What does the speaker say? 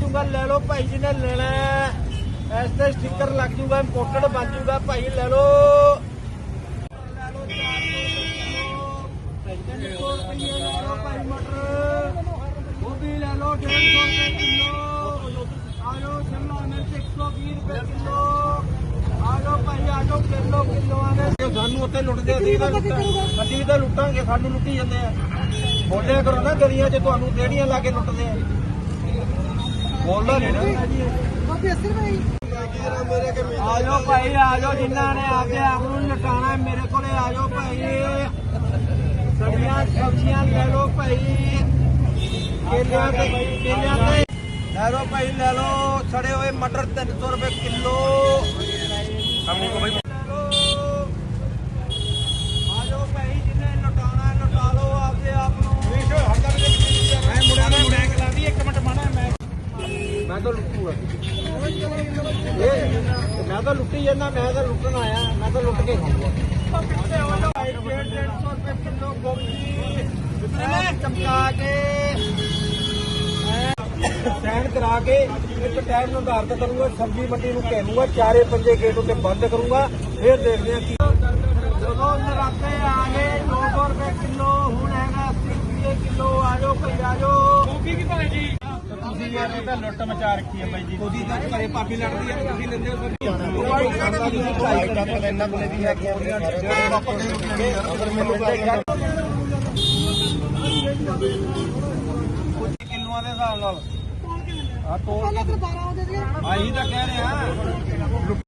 ਜੂਗਾ ਲੈ ਲਓ ਭਾਈ ਜੀ ਨੇ ਲੈਣਾ। ਇਸ ਤੇ ਸਟicker ਲੱਗ ਜੂਗਾ ਇੰਪੋਰਟਡ ਬਣ ਜੂਗਾ ਭਾਈ ਲੈ ਲਓ। ਲੈ ਲਓ 400 ਰੁਪਏ ਲੈ ਲਓ ਭਾਈ ਮਟਰ। ਗੋਭੀ ਲੈ ਲਓ 150 ਰੁਪਏ ਕਿਲੋ। ਆਲੂ ਸ਼ਿਮਲਾ ਮਿਰਚ 120 ਰੁਪਏ ਕਿਲੋ। ਆਲੋ ਭਾਈ ਆਲੋ ਕਿਲੋ ਕਿਲੋ ਆਨੇ ਸਾਨੂੰ ਉੱਤੇ ਲੁੱਟਦੇ ਅਸੀਂ ਤਾਂ ਅਸੀਂ ਤਾਂ ਲੁੱਟਾਂਗੇ ਸਾਨੂੰ ਲੁੱਟੀ ਜਾਂਦੇ ਆ। ਬੋਲਿਆ ਕਰੋ ਨਾ ਗਲੀਆਂ 'ਚ ਤੁਹਾਨੂੰ ਦੇੜੀਆਂ ਲਾ ਕੇ ਲੁੱਟਦੇ ਆ। ਬੋਲਦਾ ਨਹੀਂ ਨਾ। ਆਜੋ ਭਾਈ ਆਜੋ ਜਿਨ੍ਹਾਂ ਨੇ ਆਪਦੇ ਆਪ ਨੂੰ ਲਟਾਣਾ ਹੈ, ਮੇਰੇ ਕੋਲੇ ਆਜੋ ਭਾਈ। ਸੜੀਆਂ ਸਬਜ਼ੀਆਂ ਲੈ ਲਓ ਭਾਈ। ਕੇਲਿਆਂ ਤੇ ਕੇਲਿਆਂ ਤੇ। ਲੈ ਲਓ ਭਾਈ ਲੈ ਲਓ। ਸੜੇ ਹੋਏ ਮਟਰ 300 ਰੁਪਏ ਕਿਲੋ। ਮੈਂ ਤਾਂ ਲੁੱਟੂਗਾ। ਇਹ ਮੈਂ ਤਾਂ ਲੁੱਟੀ ਜਾਂਦਾ, ਮੈਂ ਤਾਂ ਲੁੱਟਣ ਆਇਆ, ਮੈਂ ਤਾਂ ਲੁੱਟ ਕੇ ਖਾਊਂਗਾ। ਚਮਕਾ ਕੇ ਸੈਨ ਕਰਾ ਕੇ ਇੱਕ ਟਾਈਮ ਨਿਰਧਾਰਤ ਕਰੂੰਗਾ, ਸਬਜ਼ੀ ਮੰਡੀ ਨੂੰ ਕਹਿਣੂਗਾ ਚਾਰੇ ਪੰਜੇ ਗੇਟ ਉੱਤੇ ਬੰਦ ਕਰੂੰਗਾ, ਫਿਰ ਦੇਖਦੇ ਆ ਕੀ ਜਦੋਂ ਨਰਾਤੇ ਆ ਗਏ 200 ਰੁਪਏ ਕਿਲੋ ਹੁਣ ਹੈਗਾ 80 ਰੁਪਏ ਕਿਲੋ ਆਜੋ ਭਈ ਆਜੋ ਗੋਭੀ ਕੀ ਭਾਈ ਜੀ ਤੁਸੀਂ ਯਾਰ ਇਹ ਤਾਂ ਲੁੱਟ ਮਚਾ ਰੱਖੀ ਹੈ ਬਾਈ ਜੀ ਤੁਸੀਂ ਤਾਂ ਘਰੇ ਪਾਪੀ ਲੜਦੀ ਹੈ ਤੁਸੀਂ ਲੈਂਦੇ ਹੋ ਸਬਜ਼ੀ ਤਾਂ ਇਹਨਾਂ ਕੋਲੇ ਵੀ ਹੈ ਕੋਰੀਆਂ ਜਿਹੜੇ ਪਾਪਾ ਦੇ ਕਿਲੋਆਂ ਹਿਸਾਬ ਨਾਲ ਆ ਆਹੀ ਤਾਂ ਕਹਿ ਰਹੇ। ਆ